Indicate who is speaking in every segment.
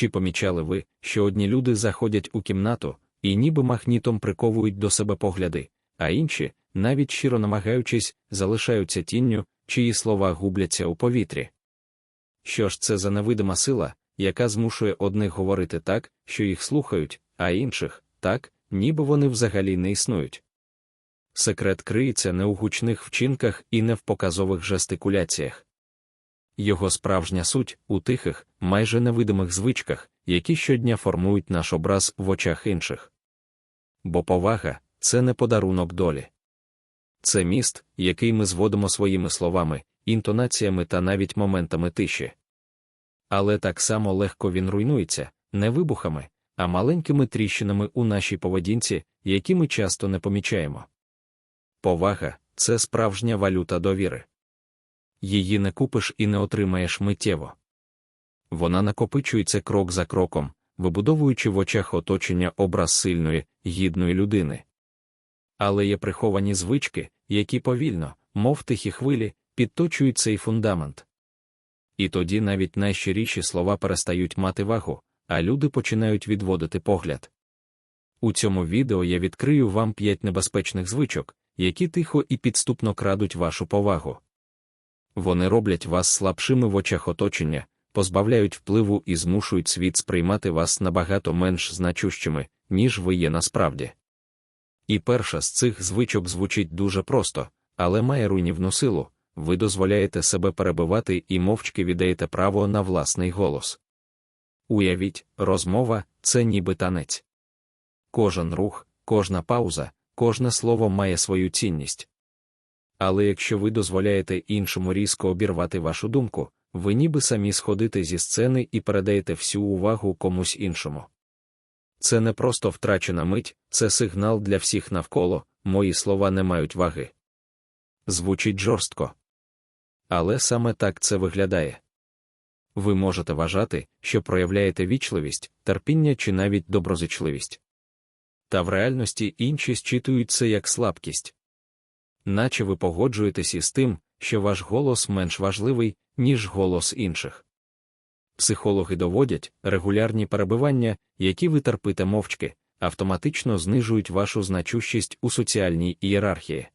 Speaker 1: Чи помічали ви, що одні люди заходять у кімнату і ніби махнітом приковують до себе погляди, а інші, навіть щиро намагаючись, залишаються тінню, чиї слова губляться у повітрі? Що ж це за невидима сила, яка змушує одних говорити так, що їх слухають, а інших так, ніби вони взагалі не існують? Секрет криється не у гучних вчинках і не в показових жестикуляціях. Його справжня суть у тихих, майже невидимих звичках, які щодня формують наш образ в очах інших. Бо повага це не подарунок долі. Це міст, який ми зводимо своїми словами, інтонаціями та навіть моментами тиші. Але так само легко він руйнується, не вибухами, а маленькими тріщинами у нашій поведінці, які ми часто не помічаємо. Повага це справжня валюта довіри. Її не купиш і не отримаєш миттєво. Вона накопичується крок за кроком, вибудовуючи в очах оточення образ сильної, гідної людини. Але є приховані звички, які повільно, мов тихі хвилі, підточують цей фундамент. І тоді навіть найщиріші слова перестають мати вагу, а люди починають відводити погляд. У цьому відео я відкрию вам п'ять небезпечних звичок, які тихо і підступно крадуть вашу повагу. Вони роблять вас слабшими в очах оточення, позбавляють впливу і змушують світ сприймати вас набагато менш значущими, ніж ви є насправді. І перша з цих звичок звучить дуже просто, але має руйнівну силу ви дозволяєте себе перебивати і мовчки віддаєте право на власний голос. Уявіть, розмова це ніби танець. Кожен рух, кожна пауза, кожне слово має свою цінність. Але якщо ви дозволяєте іншому різко обірвати вашу думку, ви ніби самі сходите зі сцени і передаєте всю увагу комусь іншому. Це не просто втрачена мить, це сигнал для всіх навколо, мої слова не мають ваги. Звучить жорстко. Але саме так це виглядає. Ви можете вважати, що проявляєте вічливість, терпіння чи навіть доброзичливість. Та в реальності інші зчитують це як слабкість. Наче ви погоджуєтесь із тим, що ваш голос менш важливий, ніж голос інших. Психологи доводять, регулярні перебивання, які ви терпите мовчки, автоматично знижують вашу значущість у соціальній ієрархії.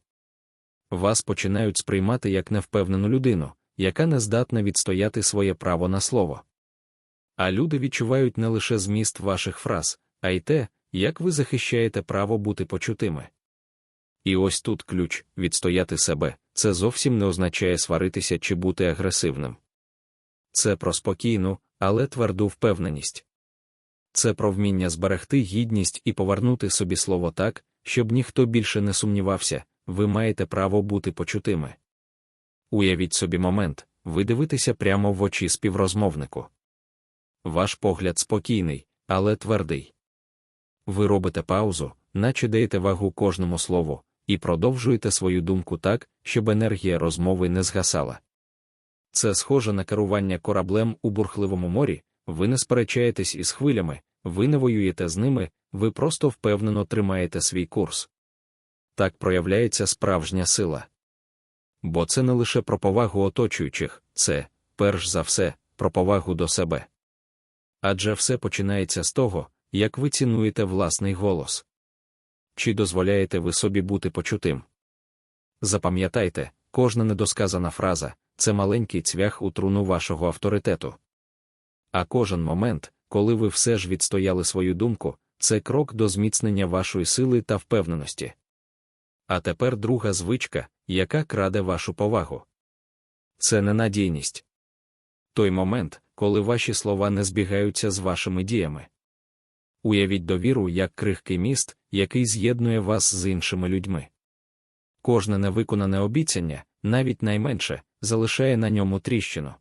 Speaker 1: Вас починають сприймати як невпевнену людину, яка не здатна відстояти своє право на слово. А люди відчувають не лише зміст ваших фраз, а й те, як ви захищаєте право бути почутими. І ось тут ключ відстояти себе, це зовсім не означає сваритися чи бути агресивним. Це про спокійну, але тверду впевненість. Це про вміння зберегти гідність і повернути собі слово так, щоб ніхто більше не сумнівався, ви маєте право бути почутими. Уявіть собі момент, ви дивитеся прямо в очі співрозмовнику. Ваш погляд спокійний, але твердий. Ви робите паузу, наче даєте вагу кожному слову, і продовжуєте свою думку так, щоб енергія розмови не згасала. Це схоже на керування кораблем у бурхливому морі, ви не сперечаєтесь із хвилями, ви не воюєте з ними, ви просто впевнено тримаєте свій курс. Так проявляється справжня сила. Бо це не лише про повагу оточуючих, це, перш за все, про повагу до себе. Адже все починається з того, як ви цінуєте власний голос. Чи дозволяєте ви собі бути почутим? Запам'ятайте, кожна недосказана фраза це маленький цвях у труну вашого авторитету. А кожен момент, коли ви все ж відстояли свою думку, це крок до зміцнення вашої сили та впевненості. А тепер друга звичка, яка краде вашу повагу. Це ненадійність. Той момент, коли ваші слова не збігаються з вашими діями. Уявіть довіру як крихкий міст, який з'єднує вас з іншими людьми. Кожне невиконане обіцяння, навіть найменше, залишає на ньому тріщину.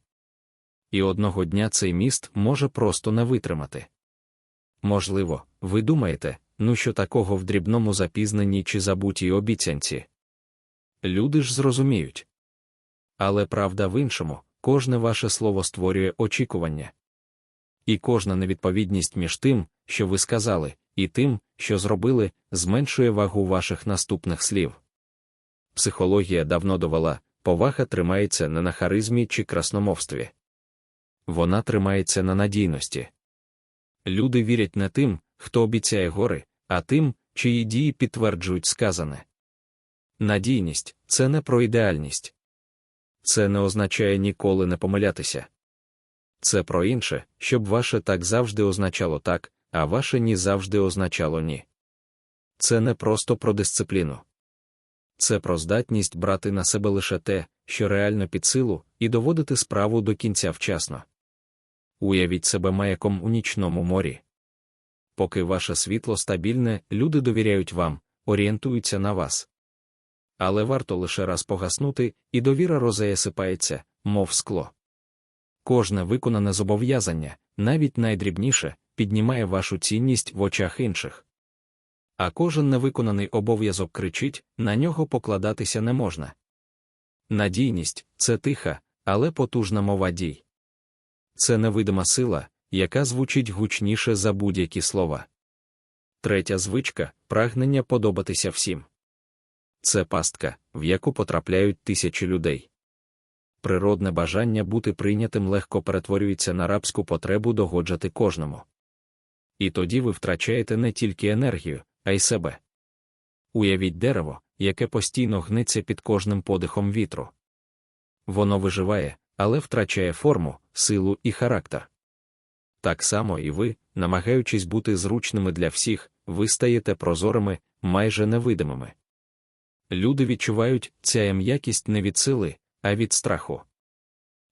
Speaker 1: І одного дня цей міст може просто не витримати. Можливо, ви думаєте, ну що такого в дрібному запізненні чи забутій обіцянці. Люди ж зрозуміють. Але правда в іншому, кожне ваше слово створює очікування. І кожна невідповідність між тим, що ви сказали, і тим, що зробили, зменшує вагу ваших наступних слів. Психологія давно довела, повага тримається не на харизмі чи красномовстві. Вона тримається на надійності. Люди вірять не тим, хто обіцяє гори, а тим, чиї дії підтверджують сказане. Надійність це не про ідеальність. Це не означає ніколи не помилятися. Це про інше, щоб ваше так завжди означало так, а ваше ні завжди означало ні. Це не просто про дисципліну. Це про здатність брати на себе лише те, що реально під силу, і доводити справу до кінця вчасно. Уявіть себе маяком у нічному морі. Поки ваше світло стабільне, люди довіряють вам, орієнтуються на вас. Але варто лише раз погаснути, і довіра розеясипається, мов скло. Кожне виконане зобов'язання, навіть найдрібніше, піднімає вашу цінність в очах інших. А кожен невиконаний обов'язок кричить, на нього покладатися не можна. Надійність це тиха, але потужна мова дій. Це невидима сила, яка звучить гучніше за будь-які слова. Третя звичка прагнення подобатися всім. Це пастка, в яку потрапляють тисячі людей. Природне бажання бути прийнятим легко перетворюється на рабську потребу догоджати кожному. І тоді ви втрачаєте не тільки енергію, а й себе. Уявіть дерево, яке постійно гниться під кожним подихом вітру. Воно виживає, але втрачає форму, силу і характер. Так само і ви, намагаючись бути зручними для всіх, ви стаєте прозорими, майже невидимими. Люди відчувають ця м'якість не від сили, а від страху.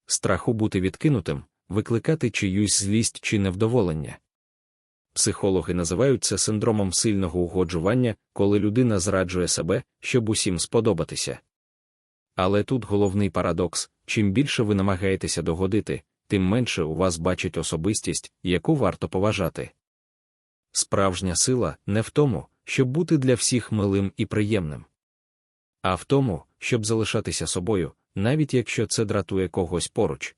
Speaker 1: Страху бути відкинутим, викликати чиюсь злість чи невдоволення. Психологи називають це синдромом сильного угоджування, коли людина зраджує себе, щоб усім сподобатися. Але тут головний парадокс чим більше ви намагаєтеся догодити, тим менше у вас бачить особистість, яку варто поважати. Справжня сила не в тому, щоб бути для всіх милим і приємним, а в тому, щоб залишатися собою, навіть якщо це дратує когось поруч.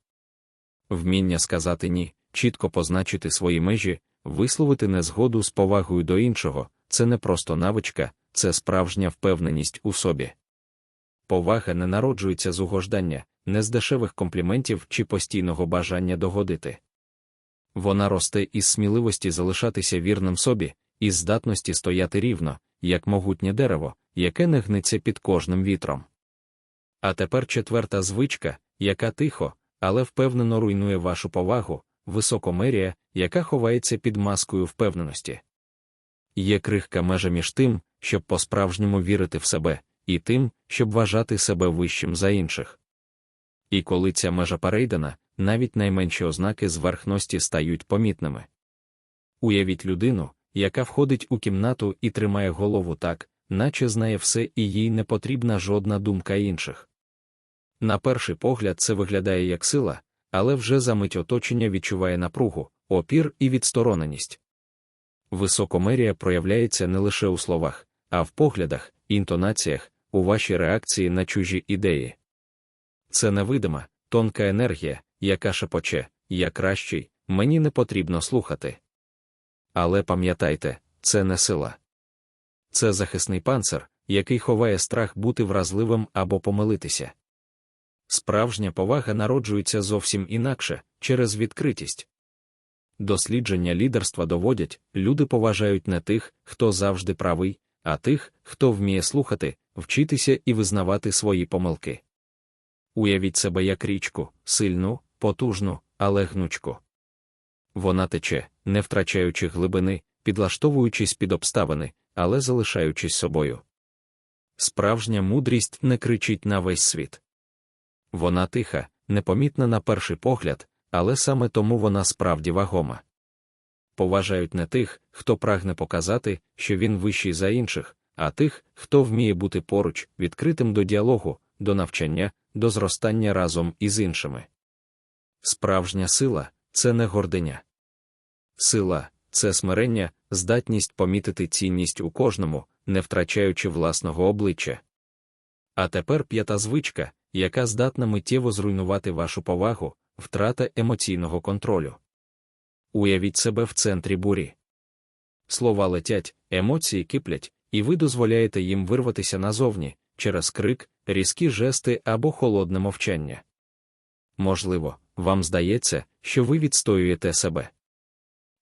Speaker 1: Вміння сказати ні, чітко позначити свої межі, висловити незгоду з повагою до іншого це не просто навичка, це справжня впевненість у собі. Повага не народжується з угождання, не з дешевих компліментів чи постійного бажання догодити. Вона росте із сміливості залишатися вірним собі, із здатності стояти рівно, як могутнє дерево, яке не гнеться під кожним вітром. А тепер четверта звичка, яка тихо, але впевнено руйнує вашу повагу, високомерія, яка ховається під маскою впевненості. Є крихка межа між тим, щоб по-справжньому вірити в себе, і тим, щоб вважати себе вищим за інших. І коли ця межа перейдена, навіть найменші ознаки зверхності стають помітними. Уявіть людину, яка входить у кімнату і тримає голову так, наче знає все і їй не потрібна жодна думка інших. На перший погляд це виглядає як сила, але вже за мить оточення відчуває напругу, опір і відстороненість. Високомерія проявляється не лише у словах, а в поглядах, інтонаціях, у вашій реакції на чужі ідеї. Це невидима, тонка енергія, яка шепоче, я кращий, мені не потрібно слухати. Але пам'ятайте, це не сила. Це захисний панцир, який ховає страх бути вразливим або помилитися. Справжня повага народжується зовсім інакше, через відкритість. Дослідження лідерства доводять, люди поважають не тих, хто завжди правий, а тих, хто вміє слухати, вчитися і визнавати свої помилки. Уявіть себе як річку, сильну, потужну, але гнучку. Вона тече, не втрачаючи глибини, підлаштовуючись під обставини, але залишаючись собою. Справжня мудрість не кричить на весь світ. Вона тиха, непомітна на перший погляд, але саме тому вона справді вагома. Поважають не тих, хто прагне показати, що він вищий за інших, а тих, хто вміє бути поруч, відкритим до діалогу, до навчання, до зростання разом із іншими. Справжня сила це не гординя. Сила це смирення, здатність помітити цінність у кожному, не втрачаючи власного обличчя. А тепер п'ята звичка, яка здатна миттєво зруйнувати вашу повагу, втрата емоційного контролю. Уявіть себе в центрі бурі. Слова летять, емоції киплять, і ви дозволяєте їм вирватися назовні через крик, різкі жести або холодне мовчання. Можливо, вам здається, що ви відстоюєте себе.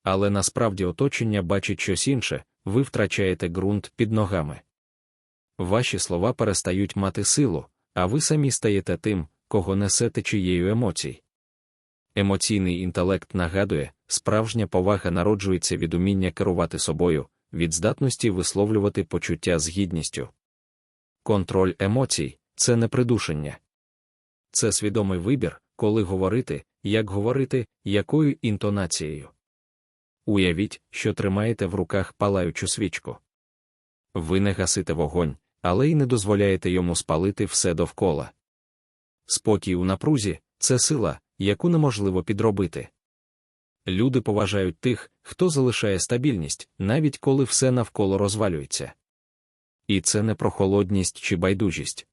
Speaker 1: Але насправді оточення бачить щось інше, ви втрачаєте ґрунт під ногами. Ваші слова перестають мати силу, а ви самі стаєте тим, кого несете чиєю емоцій. Емоційний інтелект нагадує, справжня повага народжується від уміння керувати собою, від здатності висловлювати почуття з гідністю. Контроль емоцій це не придушення. Це свідомий вибір, коли говорити, як говорити, якою інтонацією. Уявіть, що тримаєте в руках палаючу свічку. Ви не гасите вогонь, але й не дозволяєте йому спалити все довкола. Спокій у напрузі це сила, яку неможливо підробити. Люди поважають тих, хто залишає стабільність, навіть коли все навколо розвалюється. І це не про холодність чи байдужість.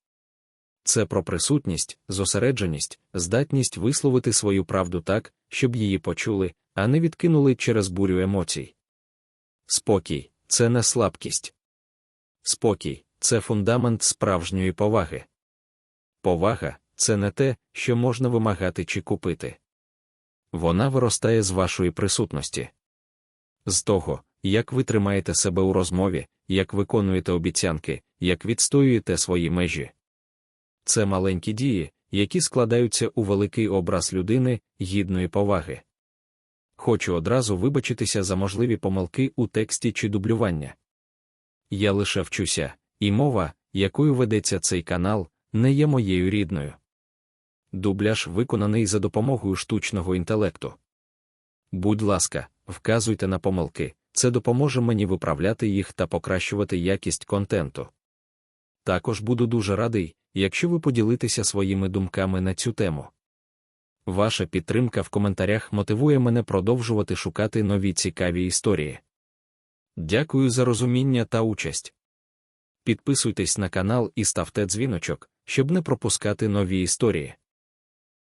Speaker 1: Це про присутність, зосередженість, здатність висловити свою правду так, щоб її почули, а не відкинули через бурю емоцій. Спокій це не слабкість. Спокій це фундамент справжньої поваги. Повага це не те, що можна вимагати чи купити. Вона виростає з вашої присутності. З того, як ви тримаєте себе у розмові, як виконуєте обіцянки, як відстоюєте свої межі. Це маленькі дії, які складаються у великий образ людини, гідної поваги. Хочу одразу вибачитися за можливі помилки у тексті чи дублювання. Я лише вчуся, і мова, якою ведеться цей канал, не є моєю рідною. Дубляж виконаний за допомогою штучного інтелекту. Будь ласка, вказуйте на помилки, це допоможе мені виправляти їх та покращувати якість контенту. Також буду дуже радий, якщо ви поділитеся своїми думками на цю тему. Ваша підтримка в коментарях мотивує мене продовжувати шукати нові цікаві історії. Дякую за розуміння та участь. Підписуйтесь на канал і ставте дзвіночок, щоб не пропускати нові історії.